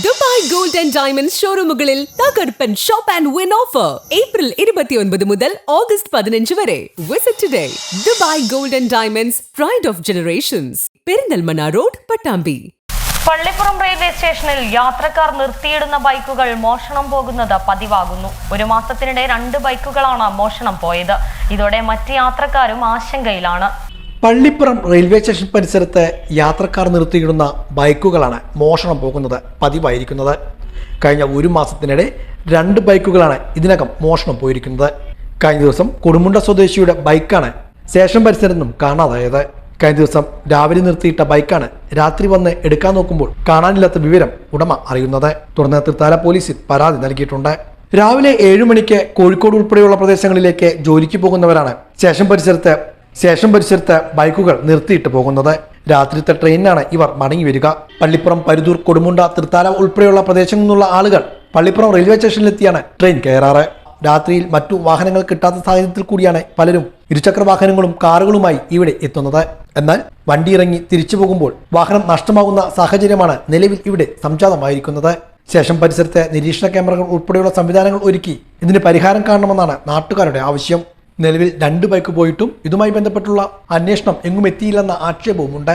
Dubai gold and diamond ഷോറൂമുകളിൽ തകർപ്പൻ shop and win offer. April ഇരുപത്തിയൊൻപത് മുതൽ ഓഗസ്റ്റ് പതിനഞ്ച് വരെ. Visit today Dubai gold and diamonds pride of generations Perinthalmanna road Pattambi. Pallippuram railway സ്റ്റേഷനിൽ യാത്രക്കാർ നിർത്തിയിടുന്ന ബൈക്കുകൾ മോഷണം പോകുന്നത് പതിവാകുന്നു. ഒരു മാസത്തിനിടെ രണ്ട് ബൈക്കുകളാണ് മോഷണം പോയത്. ഇതോടെ മറ്റ് യാത്രക്കാരും ആശങ്കയിലാണ്. പള്ളിപ്പുറം റെയിൽവേ സ്റ്റേഷൻ പരിസരത്ത് യാത്രക്കാർ നിർത്തിയിടുന്ന ബൈക്കുകളാണ് മോഷണം പോകുന്നത് പതിവായിരിക്കുന്നത്. കഴിഞ്ഞ ഒരു മാസത്തിനിടെ രണ്ട് ബൈക്കുകളാണ് ഇതിനകം മോഷണം പോയിരിക്കുന്നത്. കഴിഞ്ഞ ദിവസം കൊടുമുണ്ട സ്വദേശിയുടെ ബൈക്കാണ് സ്റ്റേഷൻ പരിസരത്ത് നിന്നും കാണാതായത്. കഴിഞ്ഞ ദിവസം രാവിലെ നിർത്തിയിട്ട ബൈക്കാണ് രാത്രി വന്ന് എടുക്കാൻ നോക്കുമ്പോൾ കാണാനില്ലാത്ത വിവരം ഉടമ അറിയുന്നത്. തുടർന്ന് തൃത്താല പോലീസിൽ പരാതി നൽകിയിട്ടുണ്ട്. രാവിലെ ഏഴു മണിക്ക് കോഴിക്കോട് ഉൾപ്പെടെയുള്ള പ്രദേശങ്ങളിലേക്ക് ജോലിക്ക് പോകുന്നവരാണ് സ്റ്റേഷൻ പരിസരത്ത് സ്റ്റേഷൻ പരിസരത്ത് ബൈക്കുകൾ നിർത്തിയിട്ട് പോകുന്നത്. രാത്രിത്തെ ട്രെയിനിനാണ് ഇവർ മടങ്ങി വരിക. പള്ളിപ്പുറം പരുതൂർ കൊടുമുണ്ട തൃത്താല ഉൾപ്പെടെയുള്ള പ്രദേശങ്ങളിൽ നിന്നുള്ള ആളുകൾ പള്ളിപ്പുറം റെയിൽവേ സ്റ്റേഷനിലെത്തിയാണ് ട്രെയിൻ കയറാറ്. രാത്രിയിൽ മറ്റു വാഹനങ്ങൾ കിട്ടാത്ത സാഹചര്യത്തിൽ കൂടിയാണ് പലരും ഇരുചക്ര വാഹനങ്ങളും കാറുകളുമായി ഇവിടെ എത്തുന്നത്. എന്നാൽ വണ്ടി ഇറങ്ങി തിരിച്ചു പോകുമ്പോൾ വാഹനം നഷ്ടമാകുന്ന സാഹചര്യമാണ് നിലവിൽ ഇവിടെ സംജാതമായിരിക്കുന്നത്. ശേഷം പരിസരത്തെ നിരീക്ഷണ ക്യാമറകൾ ഉൾപ്പെടെയുള്ള സംവിധാനങ്ങൾ ഒരുക്കി ഇതിന് പരിഹാരം കാണണമെന്നാണ് നാട്ടുകാരുടെ ആവശ്യം. നിലവിൽ രണ്ട് ബൈക്ക് പോയിട്ടും ഇതുമായി ബന്ധപ്പെട്ടുള്ള അന്വേഷണം എങ്ങും എത്തിയില്ലെന്ന ആക്ഷേപവുമുണ്ട്.